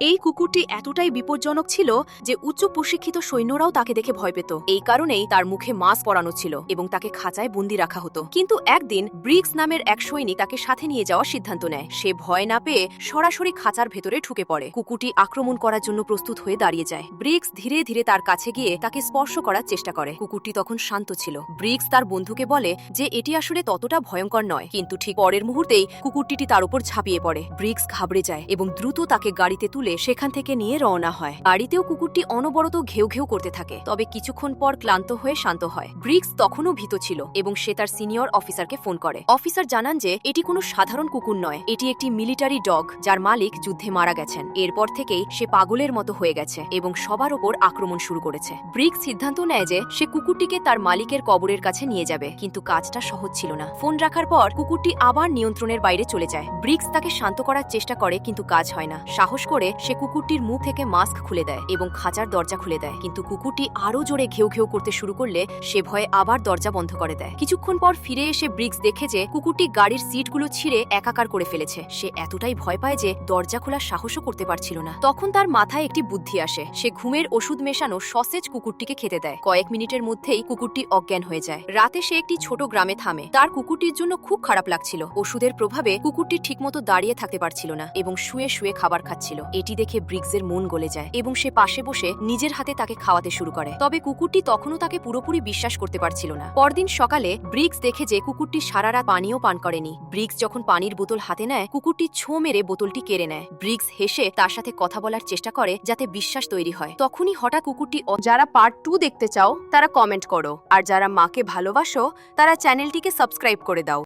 এই কুকুরটি এতটাই বিপজ্জনক ছিল যে উচ্চ প্রশিক্ষিত সৈন্যরাও তাকে দেখে ভয় পেত। এই কারণেই তার মুখে মাস্ক পরানো ছিল এবং তাকে খাঁচায় বন্দি রাখা হতো। কিন্তু একদিন ব্রিক্স নামের এক সৈনিক তাকে সাথে নিয়ে যাওয়ার সিদ্ধান্ত নেয়। সে ভয় না পেয়ে সরাসরি খাঁচার ভেতরে ঢুকে পড়ে। কুকুরটি আক্রমণ করার জন্য প্রস্তুত হয়ে দাঁড়িয়ে যায়। ব্রিক্স ধীরে ধীরে তার কাছে গিয়ে তাকে স্পর্শ করার চেষ্টা করে। কুকুরটি তখন শান্ত ছিল। ব্রিক্স তার বন্ধুকে বলে যে, এটি আসলে ততটা ভয়ঙ্কর নয়। কিন্তু ঠিক পরের মুহূর্তেই কুকুরটি তার উপর ঝাঁপিয়ে পড়ে। ব্রিক্স ঘাবড়ে যায় এবং দ্রুত তাকে গাড়িতে তুলে সেখান থেকে নিয়ে রওনা হয়। গাড়িতেও কুকুরটি অনবরত ঘেউ ঘেউ করতে থাকে, তবে কিছুক্ষণ পর ক্লান্ত হয়ে শান্ত হয়। ব্রিক্স তখনও ভীত ছিল এবং সে তার সিনিয়র অফিসারকে ফোন করে। অফিসার জানান যে, এটি কোনো সাধারণ কুকুর নয়, এটি একটি মিলিটারি ডগ, যার মালিক যুদ্ধে মারা গেছেন। এরপর থেকেই সে পাগলের মতো হয়ে গেছে এবং সবার ওপর আক্রমণ শুরু করেছে। ব্রিক্স সিদ্ধান্ত নেয় যে, সে কুকুরটিকে তার মালিকের কবরের কাছে নিয়ে যাবে, কিন্তু কাজটা সহজ ছিল না। ফোন রাখার পর কুকুরটি আবার নিয়ন্ত্রণের বাইরে চলে যায়। ব্রিক্স তাকে শান্ত করার চেষ্টা করে, কিন্তু কাজ হয় না। সাহস করে সে কুকুরটির মুখ থেকে মাস্ক খুলে দেয় এবং খাঁচার দরজা খুলে দেয়। কিন্তু কুকুরটি আরও জোরে ঘেউ ঘেউ করতে শুরু করলে সে ভয়ে আবার দরজা বন্ধ করে দেয়। কিছুক্ষণ পর ফিরে এসে ব্রিক্স দেখে যে কুকুরটি গাড়ির সিটগুলো ছিঁড়ে একাকার করে ফেলেছে। সে এতটাই ভয় পায় যে দরজা খোলার সাহসও করতে পারছিল না। তখন তার মাথায় একটি বুদ্ধি আসে। সে ঘুমের ওষুধ মেশানো সসেজ কুকুরটিকে খেতে দেয়। কয়েক মিনিটের মধ্যেই কুকুরটি অজ্ঞান হয়ে যায়। রাতে সে একটি ছোট গ্রামে থামে। তার কুকুরটির জন্য খুব খারাপ লাগছিল। ওষুধের প্রভাবে কুকুরটি ঠিকমতো দাঁড়িয়ে থাকতে পারছিল না এবং শুয়ে শুয়ে খাবার খাচ্ছিল। এটি দেখে ব্রিক্সের মন গলে যায় এবং সে পাশে বসে নিজের হাতে তাকে খাওয়াতে শুরু করে। তবে কুকুরটি তখনও তাকে পুরোপুরি বিশ্বাস করতে পারছিল না। পরদিন সকালে ব্রিক্স দেখে যে কুকুরটি সারা রাত পানিও পান করেনি ব্রিক্স যখন পানির বোতল হাতে নেয়, কুকুরটি ছো মেরে বোতলটি কেড়ে নেয়। ব্রিক্স হেসে তার সাথে কথা বলার চেষ্টা করে যাতে বিশ্বাস তৈরি হয়। তখনই হঠাৎ কুকুরটি যারা পার্ট টু দেখতে চাও, তারা কমেন্ট করো। আর যারা মাকে ভালোবাসো, তারা চ্যানেলটিকে সাবস্ক্রাইব করে দাও।